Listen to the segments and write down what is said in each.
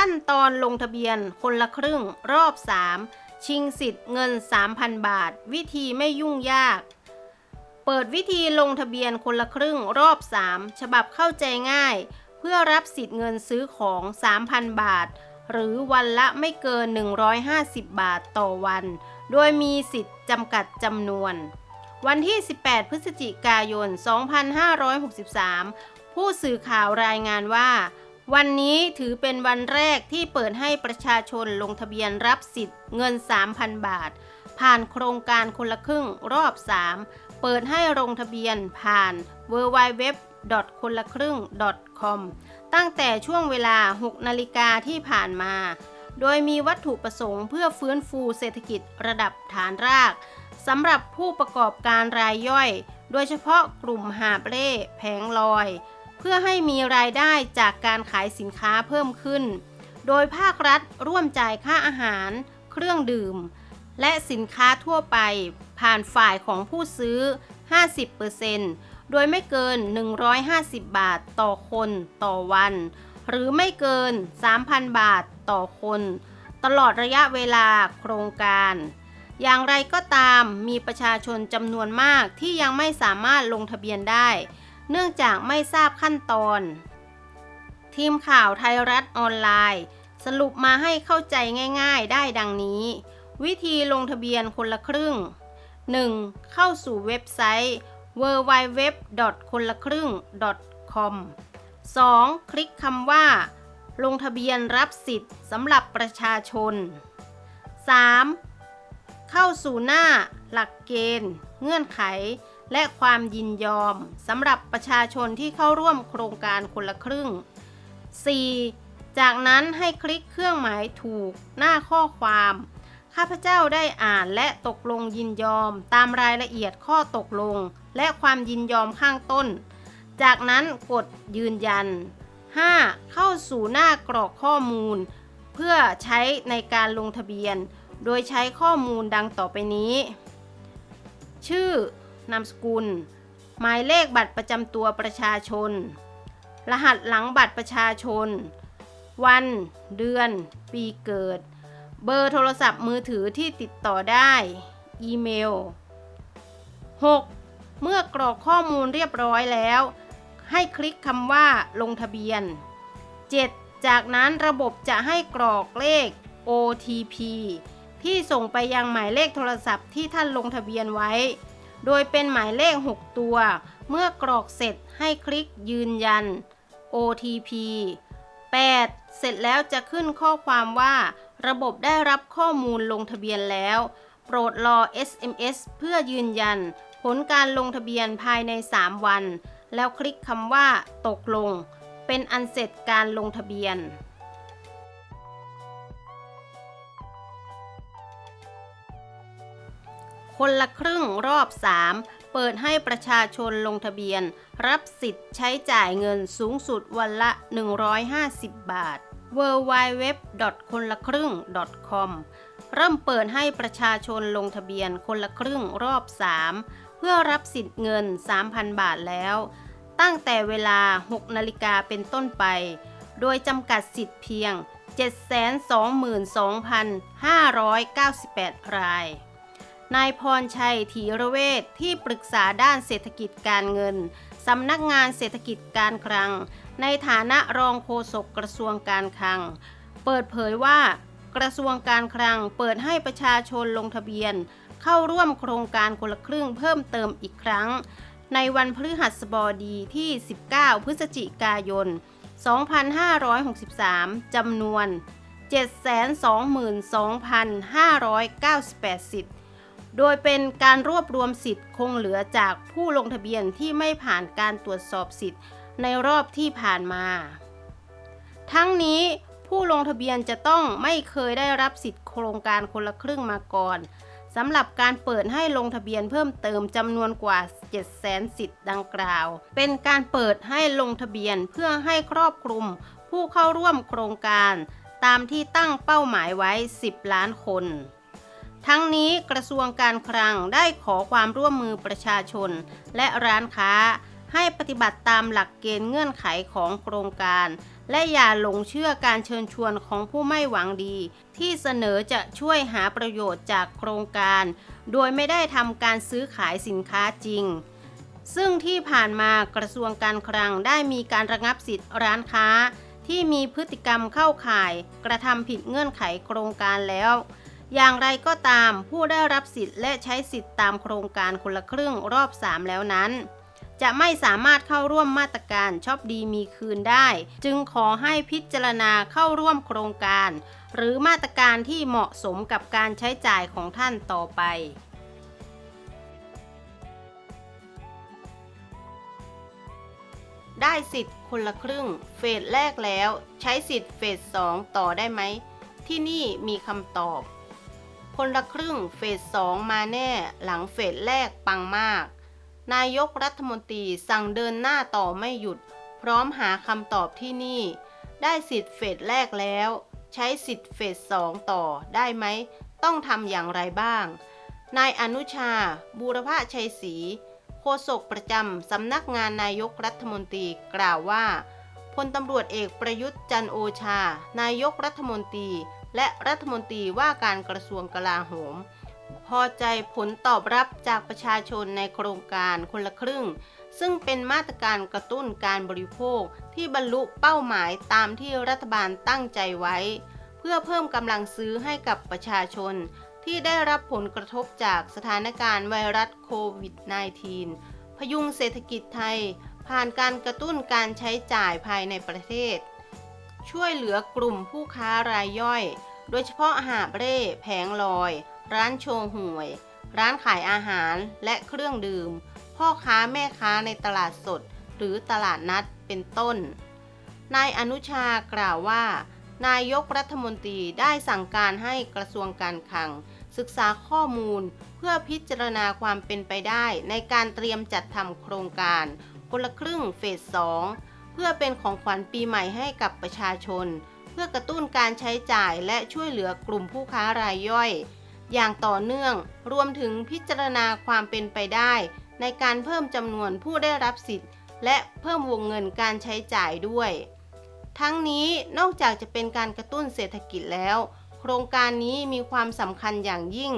ขั้นตอนลงทะเบียนคนละครึ่งรอบ 3 ชิงสิทธิ์เงิน 3,000 บาท วิธีไม่ยุ่งยาก เปิดวิธีลงทะเบียนคนละครึ่งรอบ 3 ฉบับเข้าใจง่าย เพื่อรับสิทธิ์เงินซื้อของ 3,000 บาท หรือวันละไม่เกิน 150 บาทต่อวัน โดยมีสิทธิ์จำกัดจำนวน วันที่ 18 พฤศจิกายน 2563 ผู้สื่อข่าวรายงานว่า วันนี้ถือเป็นวันแรกที่เปิดให้ประชาชนลงทะเบียนรับสิทธิ์เงิน 3,000 บาท ผ่านโครงการคนละครึ่งรอบ 3 เปิดให้ลงทะเบียนผ่าน w w w คนละครึ่ง .com ตั้งแต่ช่วงเวลา 6 นาฬิกาที่ผ่านมา โดยมีวัตถุประสงค์เพื่อฟื้นฟูเศรษฐกิจระดับฐานรากสำหรับผู้ประกอบการรายย่อย โดยเฉพาะกลุ่มหาบเร่แผงลอย พื่อให้มีรายได้จากการขายสินค้าเพิ่มขึ้น โดยภาครัฐร่วมจ่ายค่าอาหาร เครื่องดื่ม และสินค้าทั่วไป ผ่านฝ่ายของผู้ซื้อ 50%โดยไม่เกิน 150 บาทต่อคนต่อวัน หรือไม่เกิน 3,000 บาทต่อคน ตลอดระยะเวลาโครงการอย่างไรก็ตามมีประชาชนจำนวนมากที่ยังไม่สามารถลงทะเบียนได้ เนื่องจากไม่ทราบขั้นตอน ทีมข่าวไทยรัฐออนไลน์ สรุปมาให้เข้าใจง่ายๆได้ดังนี้ วิธีลงทะเบียนคนละครึ่ง 1. เข้าสู่เว็บไซต์ www. คนละครึ่ง .com 2. คลิกคำว่า ลงทะเบียนรับสิทธิ์สำหรับประชาชน 3. เข้าสู่หน้า หลักเกณฑ์ เงื่อนไข และความยินยอมสำหรับประชาชนที่เข้าร่วมโครงการคนละครึ่ง 4. จากนั้นให้คลิกเครื่องหมายถูกหน้าข้อความ ข้าพเจ้าได้อ่านและตกลงยินยอมตามรายละเอียดข้อตกลง และความยินยอมข้างต้น จากนั้นกดยืนยัน 5. เข้าสู่หน้ากรอกข้อมูล เพื่อใช้ในการลงทะเบียน โดยใช้ข้อมูลดังต่อไปนี้ ชื่อ นามสกุล หมายเลขบัตรประจำตัวประชาชน รหัสหลังบัตรประชาชน วัน เดือน ปีเกิด เบอร์โทรศัพท์มือถือที่ติดต่อได้ อีเมล 6. เมื่อกรอกข้อมูลเรียบร้อยแล้ว ให้คลิกคำว่าลงทะเบียน 7. จากนั้นระบบจะให้กรอกเลข OTP ที่ส่งไปยังหมายเลขโทรศัพท์ที่ท่านลงทะเบียนไว้ โดยเป็นหมายเลข 6 ตัว เมื่อกรอกเสร็จให้คลิกยืนยัน OTP 8. เสร็จแล้วจะขึ้นข้อความว่า ระบบได้รับข้อมูลลงทะเบียนแล้ว โปรดรอ SMS เพื่อยืนยัน ผลการลงทะเบียนภายใน 3 วัน แล้วคลิกคำว่า ตกลง เป็นอันเสร็จการลงทะเบียน คนละครึ่งรอบ 3 เปิดให้ประชาชนลงทะเบียน รับสิทธิ์ใช้จ่ายเงินสูงสุดวันละ 150 บาท w w w คนละครึ่ง .com เริ่มเปิดให้ประชาชนลงทะเบียนคนละครึ่งรอบ 3 เพื่อรับสิทธิ์เงิน 3,000 บาทแล้ว ตั้งแต่เวลา 6 นาฬิกาเป็นต้นไป โดยจำกัดสิทธิ์เพียง 722,598 ราย นายพรชัยถีระเวทที่ปรึกษาด้านเศรษฐกิจการเงิน สำนักงานเศรษฐกิจการคลัง ในฐานะรองโฆษกกระทรวงการคลัง เปิดเผยว่ากระทรวงการคลังเปิดให้ประชาชนลงทะเบียน เข้าร่วมโครงการคนละครึ่งเพิ่มเติมอีกครั้ง ในวันพฤหัสบดีที่ 19 พฤศจิกายน 2563 จำนวน 722,598สิทธิ์ โดยเป็นการรวบรวมสิทธิ์คงเหลือจากผู้ลงทะเบียนที่ไม่ผ่านการตรวจสอบสิทธิ์ในรอบที่ผ่านมา ทั้งนี้ผู้ลงทะเบียนจะต้องไม่เคยได้รับสิทธิ์โครงการคนละครึ่งมาก่อนสำหรับการเปิดให้ลงทะเบียนเพิ่มเติมจำนวนกว่า 700,000 สิทธิ์ดังกล่าว เป็นการเปิดให้ลงทะเบียนเพื่อให้ครอบคลุม ผู้เข้าร่วมโครงการ ตามที่ตั้งเป้าหมายไว้ 10 ล้านคน ทั้งนี้กระทรวงการคลังได้ขอความร่วมมือประชาชน และร้านค้า ให้ปฏิบัติตามหลักเกณฑ์เงื่อนไขของโครงการ และอย่าหลงเชื่อการเชิญชวนของผู้ไม่หวังดี ที่เสนอจะช่วยหาประโยชน์จากโครงการ โดยไม่ได้ทำการซื้อขายสินค้าจริง ซึ่งที่ผ่านมากระทรวงการคลังได้มีการระงับสิทธิ์ร้านค้า ที่มีพฤติกรรมเข้าข่าย กระทำผิดเงื่อนไขโครงการแล้ว อย่างไรก็ตามผู้ได้รับสิทธิ์และใช้สิทธิ์ตามโครงการคนละครึ่งรอบ 3 แล้วนั้น จะไม่สามารถเข้าร่วมมาตรการชอบดีมีคืนได้ จึงขอให้พิจารณาเข้าร่วมโครงการ หรือมาตรการที่เหมาะสมกับการใช้จ่ายของท่านต่อไปได้สิทธิ์คนละครึ่ง เฟสแรกแล้ว ใช้สิทธิ์เฟสสองต่อได้ไหม ที่นี่มีคำตอบ คนละครึ่งเฟสสองมาแน่หลังเฟสแรกปังมาก นายกรัฐมนตรีสั่งเดินหน้าต่อไม่หยุด พร้อมหาคำตอบที่นี่ ได้สิทธิ์เฟสแรกแล้ว ใช้สิทธิ์เฟสสองต่อได้ไหม ต้องทำอย่างไรบ้าง นายอนุชา บูรพชัยศรีโฆษกประจำสำนักงานนายกรัฐมนตรีกล่าวว่าพลตำรวจเอกประยุทธ์จันโอชา นายกรัฐมนตรี และรัฐมนตรีว่าการกระทรวงกลาโหม พอใจผลตอบรับจากประชาชนในโครงการคนละครึ่ง ซึ่งเป็นมาตรการกระตุ้นการบริโภคที่บรรลุเป้าหมายตามที่รัฐบาลตั้งใจไว้ เพื่อเพิ่มกำลังซื้อให้กับประชาชน ที่ได้รับผลกระทบจากสถานการณ์ไวรัสโควิด -19 พยุงเศรษฐกิจไทยผ่านการกระตุ้นการใช้จ่ายภายในประเทศ ช่วยเหลือกลุ่มผู้ค้ารายย่อย โดยเฉพาะหาบเร่แผงลอย ร้านโชว์หวย ร้านขายอาหารและเครื่องดื่ม พ่อค้าแม่ค้าในตลาดสด หรือตลาดนัดเป็นต้น นายอนุชากล่าวว่า นายกรัฐมนตรีได้สั่งการให้กระทรวงการคลัง ศึกษาข้อมูลเพื่อพิจารณาความเป็นไปได้ ในการเตรียมจัดทำโครงการคนละครึ่งเฟส 2 เพื่อเป็นของขวัญปีใหม่ให้กับประชาชน พื่อกระตุ้นการใช้จ่ายและช่วยเหลือกลุ่มผู้ค้ารายย่อย อย่างต่อเนื่องรวมถึงพิจารณาความเป็นไปได้ ในการเพิ่มจำนวนผู้ได้รับสิทธิ์ และเพิ่มวงเงินการใช้จ่ายด้วย ทั้งนี้นอกจากจะเป็นการกระตุ้นเศรษฐกิจแล้ว โครงการนี้มีความสำคัญอย่างยิ่ง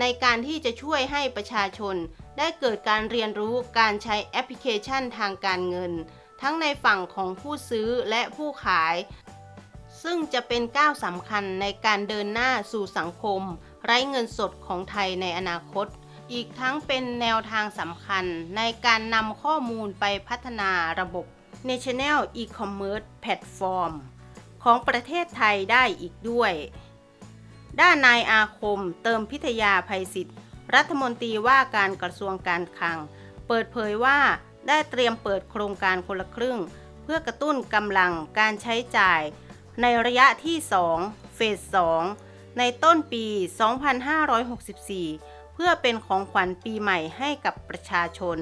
ในการที่จะช่วยให้ประชาชน ได้เกิดการเรียนรู้การใช้แอปพลิเคชันทางการเงิน ทั้งในฝั่งของผู้ซื้อและผู้ขาย ซึ่งจะเป็นก้าวสำคัญในการเดินหน้าสู่สังคม ไร้เงินสดของไทยในอนาคต อีกทั้งเป็นแนวทางสำคัญในการนำข้อมูลไปพัฒนาระบบ National E-commerce Platform ของประเทศไทยได้อีกด้วย ด้านนายอาคมเติมพิทยาภัยศิษย์รัฐมนตรีว่าการกระทรวงการคลัง เปิดเผยว่าได้เตรียมเปิดโครงการคนละครึ่ง เพื่อกระตุ้นกำลังการใช้จ่าย ในระยะที่ 2 เฟส 2 ในต้นปี 2564 เพื่อเป็นของขวัญปีใหม่ให้กับประชาชน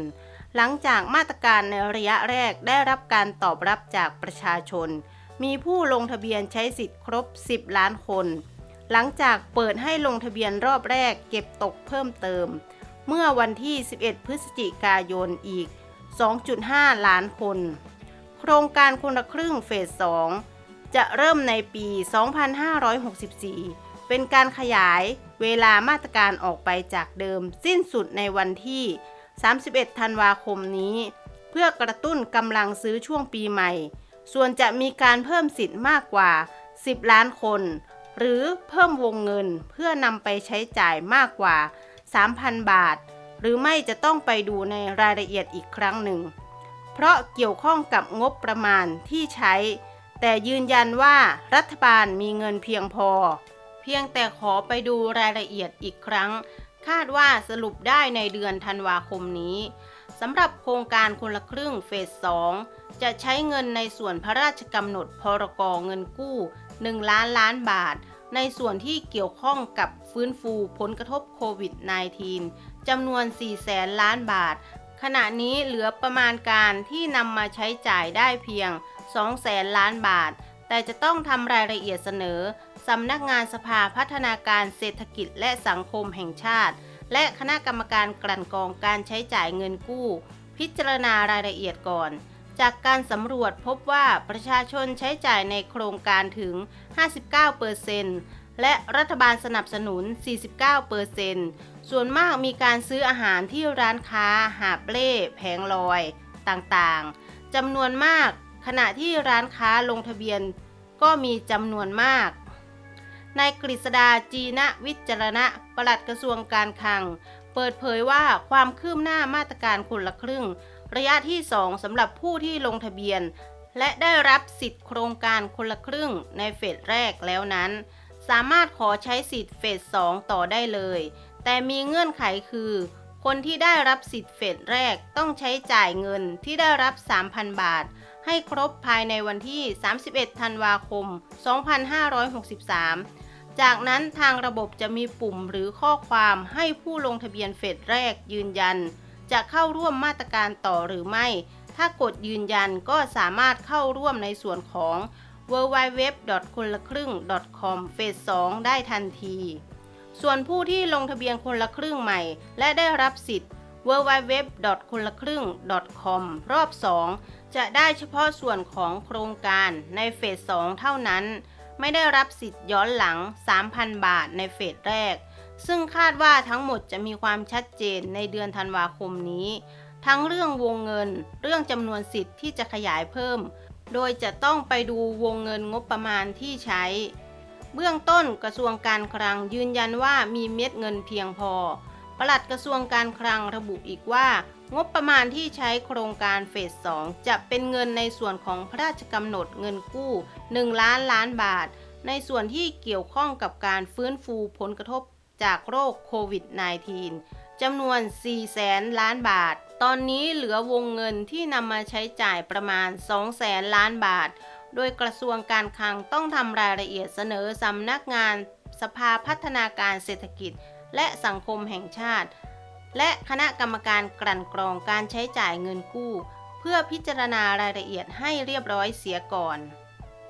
หลังจากมาตรการในระยะแรกได้รับการตอบรับจากประชาชน มีผู้ลงทะเบียนใช้สิทธิ์ครบ 10 ล้านคน หลังจากเปิดให้ลงทะเบียนรอบแรกเก็บตกเพิ่มเติม เมื่อวันที่ 11 พฤศจิกายนอีก 2.5 ล้านคน โครงการคนละครึ่งเฟส 2 จะเริ่มในปี 2564 เป็นการขยายเวลามาตรการออกไปจากเดิมสิ้นสุดในวันที่ 31 ธันวาคมนี้ เพื่อกระตุ้นกำลังซื้อช่วงปีใหม่ ส่วนจะมีการเพิ่มสิทธิ์มากกว่า 10 ล้านคน หรือเพิ่มวงเงินเพื่อนำไปใช้จ่ายมากกว่า 3,000 บาท หรือไม่จะต้องไปดูในรายละเอียดอีกครั้งหนึ่ง เพราะเกี่ยวข้องกับงบประมาณที่ใช้ แต่ยืนยันว่ารัฐบาลมีเงินเพียงพอ เพียงแต่ขอไปดูรายละเอียดอีกครั้ง คาดว่าสรุปได้ในเดือนธันวาคมนี้สำหรับโครงการคนละครึ่งเฟส 2 จะใช้เงินในส่วนพระราชกำหนดพรกเงินกู้ 1 ล้านล้านบาท ในส่วนที่เกี่ยวข้องกับฟื้นฟูผลกระทบโควิด -19 จำนวน 4 แสนล้านบาท ขณะนี้เหลือประมาณการที่นำมาใช้จ่ายได้เพียง 2แสนล้านบาท แต่จะต้องทำรายละเอียดเสนอสำนักงานสภาพัฒนาการเศรษฐกิจและสังคมแห่งชาติ และคณะกรรมการกลั่นกรองการใช้จ่ายเงินกู้ พิจารณารายละเอียดก่อน จากการสำรวจพบว่าประชาชนใช้จ่ายในโครงการถึง 59%และรัฐบาลสนับสนุน 49%ส่วนมากมีการซื้ออาหารที่ร้านค้า หาบเล่แผงลอย ต่างๆจำนวนมาก ขณะที่ร้านค้าลงทะเบียนก็มีจำนวนมาก นายกฤษดาจีนะวิจารณะปลัดกระทรวงการคลัง เปิดเผยว่าความคืบหน้ามาตรการคนละครึ่ง ระยะที่ 2สำหรับผู้ที่ลงทะเบียน และได้รับสิทธิ์โครงการคนละครึ่งในเฟสแรกแล้วนั้น สามารถขอใช้สิทธิ์เฟส 2 ต่อได้เลย แต่มีเงื่อนไขคือ คนที่ได้รับสิทธิ์เฟสแรกต้องใช้จ่ายเงินที่ได้รับ 3,000 บาท ให้ครบภายในวันที่ 31 ธันวาคม 2563 จากนั้นทางระบบจะมีปุ่มหรือข้อความให้ผู้ลงทะเบียนเฟสแรกยืนยัน จะเข้าร่วมมาตรการต่อหรือไม่ ถ้ากดยืนยันก็สามารถเข้าร่วมในส่วนของ w w w คนละครึ่ง com เฟส2ได้ทันที ส่วนผู้ที่ลงทะเบียนคนละครึ่งใหม่ และได้รับสิทธิ์ w w w คนละครึ่ง com รอบ 2 จะได้เฉพาะส่วนของโครงการในเฟส 2 เท่านั้น ไม่ได้รับสิทธิ์ย้อนหลัง 3,000 บาทในเฟสแรก ซึ่งคาดว่าทั้งหมดจะมีความชัดเจนในเดือนธันวาคมนี้ ทั้งเรื่องวงเงิน เรื่องจำนวนสิทธิ์ที่จะขยายเพิ่ม โดยจะต้องไปดูวงเงินงบประมาณที่ใช้ เบื้องต้นกระทรวงการคลังยืนยันว่ามีเม็ดเงินเพียงพอปลัดกระทรวงการคลังระบุอีกว่า งบประมาณที่ใช้โครงการเฟส 2 จะเป็นเงินในส่วนของพระราชกำหนดเงินกู้ 1 ล้านล้านบาท ในส่วนที่เกี่ยวข้องกับการฟื้นฟูผลกระทบจากโรคโควิด -19 จำนวน 4 แสนล้านบาท ตอนนี้เหลือวงเงินที่นำมาใช้จ่ายประมาณ 2 แสนล้านบาท โดยกระทรวงการคลังต้องทำรายละเอียดเสนอสำนักงานสภาพัฒนาการเศรษฐกิจ และสังคมแห่งชาติ และคณะกรรมการกลั่นกรองการใช้จ่ายเงินกู้ เพื่อพิจารณารายละเอียดให้เรียบร้อยเสียก่อน